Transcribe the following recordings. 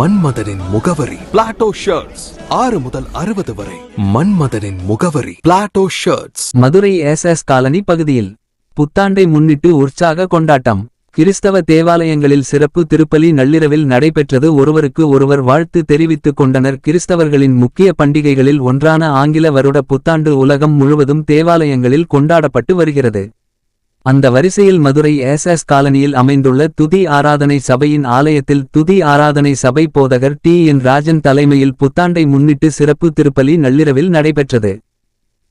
மன்மதனின் முகவரி. Plato shirts ஆறு முதல் அறுபது வரை. மன்மதனின் முகவரி. Plato shirts Madurai S S colony பகுதியில் புத்தாண்டை முன்னிட்டு உற்சாக கொண்டாட்டம். கிறிஸ்தவ தேவாலயங்களில் சிறப்பு திருப்பலி நள்ளிரவில் நடைபெற்றது. ஒருவருக்கு ஒருவர் வாழ்த்து தெரிவித்துக் கொண்டனர். கிறிஸ்தவர்களின் முக்கிய பண்டிகைகளில் ஒன்றான ஆங்கில வருட புத்தாண்டு உலகம் முழுவதும் தேவாலயங்களில் கொண்டாடப்பட்டு வருகிறது. அந்த வரிசையில் மதுரை எஸ்எஸ் காலனியில் அமைந்துள்ள துதி ஆராதனை சபையின் ஆலயத்தில் துதி ஆராதனை சபை போதகர் டி என் ராஜன் தலைமையில் புத்தாண்டை முன்னிட்டு சிறப்பு திருப்பலி நள்ளிரவில் நடைபெற்றது.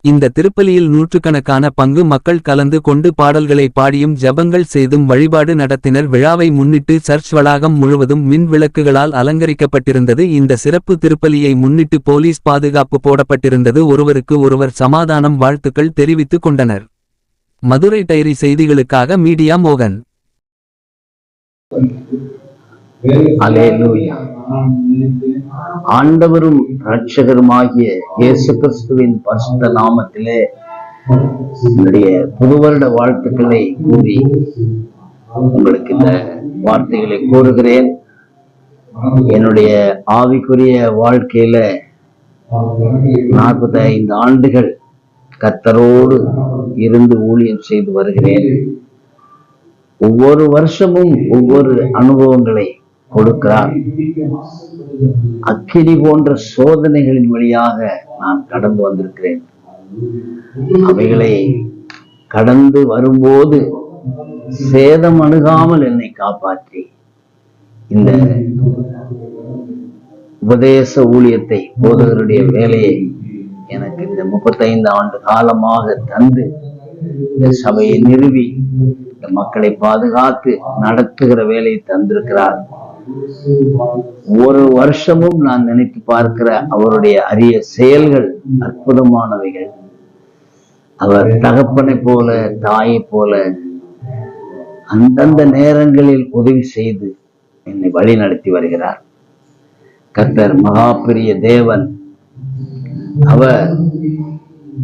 இந்த திருப்பலியில் நூற்றுக்கணக்கான பங்கு மக்கள் கலந்து கொண்டு பாடல்களை பாடியும் ஜபங்கள் செய்தும் வழிபாடு நடத்தினர். விழாவை முன்னிட்டு சர்ச் வளாகம் முழுவதும் மின் விளக்குகளால் அலங்கரிக்கப்பட்டிருந்தது. இந்த சிறப்பு திருப்பலியை முன்னிட்டு போலீஸ் பாதுகாப்பு போடப்பட்டிருந்தது. ஒருவருக்கு ஒருவர் சமாதானம் வாழ்த்துக்கள் தெரிவித்துக் கொண்டனர். மதுரை டைரி செய்திகளுக்காக மீடியா மோகன். ஆண்டவரும் ரட்சகருமாகிய இயேசு கிறிஸ்துவின் பரிசுத்த நாமத்திலே என்னுடைய புது வருட வாழ்த்துக்களை கூறி உங்களுக்கு இந்த வார்த்தைகளை கூறுகிறேன். என்னுடைய ஆவிக்குரிய வாழ்க்கையில நாற்பத்தி ஐந்து ஆண்டுகள் கத்தரோடு இருந்து ஊழியம் செய்து வருகிறேன். ஒவ்வொரு வருஷமும் ஒவ்வொரு அனுபவங்களை கொடுக்கிறார். அக்கினி போன்ற சோதனைகளின் வழியாக நான் கடந்து வந்திருக்கிறேன். அவைகளை கடந்து வரும்போது சேதம் அணுகாமல் என்னை காப்பாற்றி இந்த உபதேச ஊழியத்தை போதகருடைய வேலையை இந்த முப்பத்தைந்து ஆண்டு காலமாக தந்து இந்த சபையை நிறுவி இந்த மக்களை பாதுகாத்து நடத்துகிற வேலையை தந்திருக்கிறார். ஒரு வருஷமும் நான் நினைத்து பார்க்கிற அவருடைய அரிய செயல்கள் அற்புதமானவைகள். அவர் தகப்பனை போல தாயை போல அந்தந்த நேரங்களில் உதவி செய்து என்னை வழி நடத்தி வருகிறார். கர்த்தர் மகாபெரிய தேவன் அவர்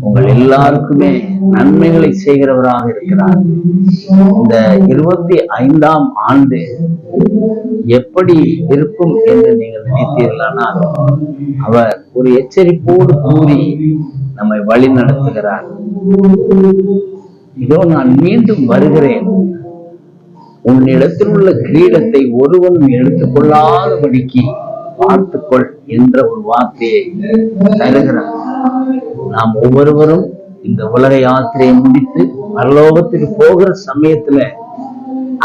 உங்கள் எல்லாருக்குமே நன்மைகளை செய்கிறவராக இருக்கிறார். இந்த இருபத்தி ஐந்தாம் ஆண்டு எப்படி இருக்கும் என்று நீங்கள் நினைத்தீர்களானால் அவர் ஒரு எச்சரிப்போடு கூறி நம்மை வழி நடத்துகிறார். இதோ நான் மீண்டும் வருகிறேன். உன்னிடத்தில் உள்ள கிரீடத்தை ஒருவனும் எடுத்துக்கொள்ளாதபடிக்கு பார்த்துக்கொள் என்ற ஒரு வார்த்தையை தருகிறார். நாம் ஒவ்வொருவரும் இந்த உலக யாத்திரையை முடித்து பரலோகத்துக்கு போகிற சமயத்துல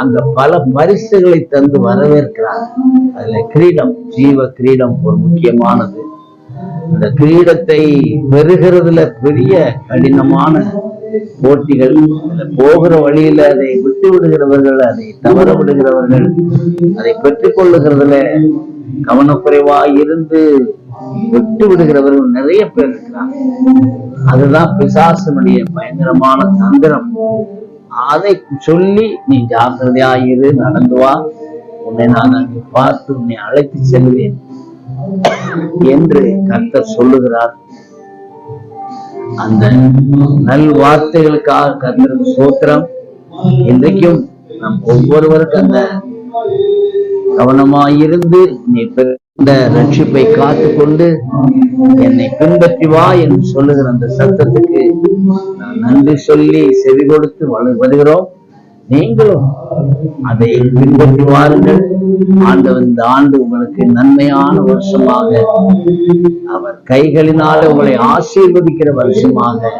அங்க பல பரிசுகளை தந்து வரவேற்கிறார். அதுல கிரீடம் ஜீவ கிரீடம் ஒரு முக்கியமானது. அந்த கிரீடத்தை பெறுகிறதுல பெரிய கடினமான போட்டிகள் போகிற வழியில அதை விட்டு விடுகிறவர்கள் அதை தவற விடுகிறவர்கள் அதை பெற்றுக் கொள்ளுகிறதுல கவனக்குறைவாய் இருந்து விட்டு விடுகிறவர்கள் நிறைய பேர் இருக்கிறாங்க. அதுதான் பிசாசனுடைய பயங்கரமான தந்திரம். அதை சொல்லி நீ ஜாக்கிரதையா இரு நடந்து வா. உன்னை நான் அங்கு பார்த்து உன்னை அழைத்து செல்வேன் என்று கர்த்தர் சொல்லுகிறார். அந்த நல் வார்த்தைகளுக்காக கர்த்தருக்கு சோத்திரம். இன்றைக்கும் நம் ஒவ்வொருவருக்கும் அந்த கவனமாயிருந்து நீ இந்த ரட்சிப்பை காத்துக்கொண்டு என்னை பின்பற்றி வா என்று சொல்லுகிற அந்த சத்தத்துக்கு நான் நன்றி சொல்லி செவி கொடுத்து வருகிறோம். நீங்களும் அதை பின்பற்றி வாருங்கள். ஆண்டவன் இந்த ஆண்டு உங்களுக்கு நன்மையான வருஷமாக அவர் கைகளினால உங்களை ஆசீர்வதிக்கிற வருஷமாக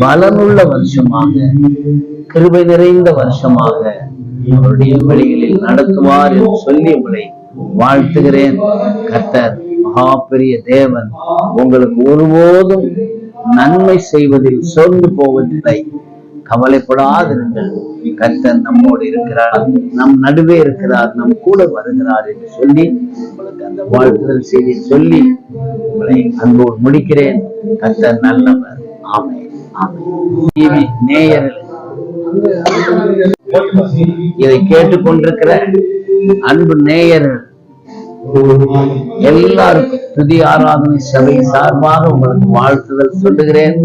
பலனுள்ள வருஷமாக கிருபை நிறைந்த வருஷமாக அவருடைய வழிகளில் நடத்துவார் என்று சொல்லி உங்களை வாழ்த்துகிறேன். கர்த்தர் மகா பெரிய தேவன் உங்களுக்கு ஒருபோதும் நன்மை செய்வதில் சோர்ந்து போவதில்லை. கவலைப்படாதிருங்கள். கர்த்தர் நம்மோடு இருக்கிறார் நம் நடுவே இருக்கிறார் நம் கூட வருகிறார் என்று சொல்லி உங்களுக்கு அந்த வாழ்த்துதல் செய்தி சொல்லி உங்களை அன்போடு முடிக்கிறேன். கர்த்தர் நல்லவர். ஆமே ஆமே நேயர்கள் இதை கேட்டுக்கொண்டிருக்கிற அன்பு நேயர்கள் எல்லாருக்கும் துதி ஆராதனை சபை சார்பாக உங்களுக்கு வாழ்த்துதல் சொல்லுகிறேன்.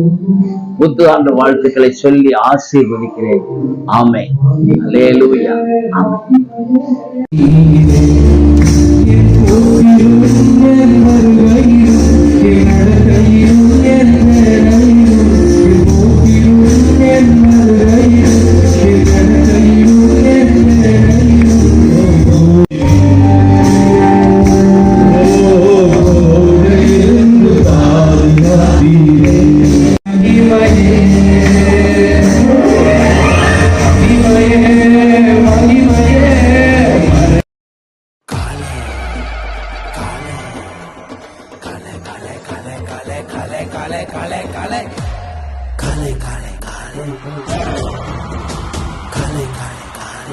புத்து ஆண்டு வாழ்த்துக்களை சொல்லி ஆசீர்வதிக்கிறேன். ஆமை ஆமை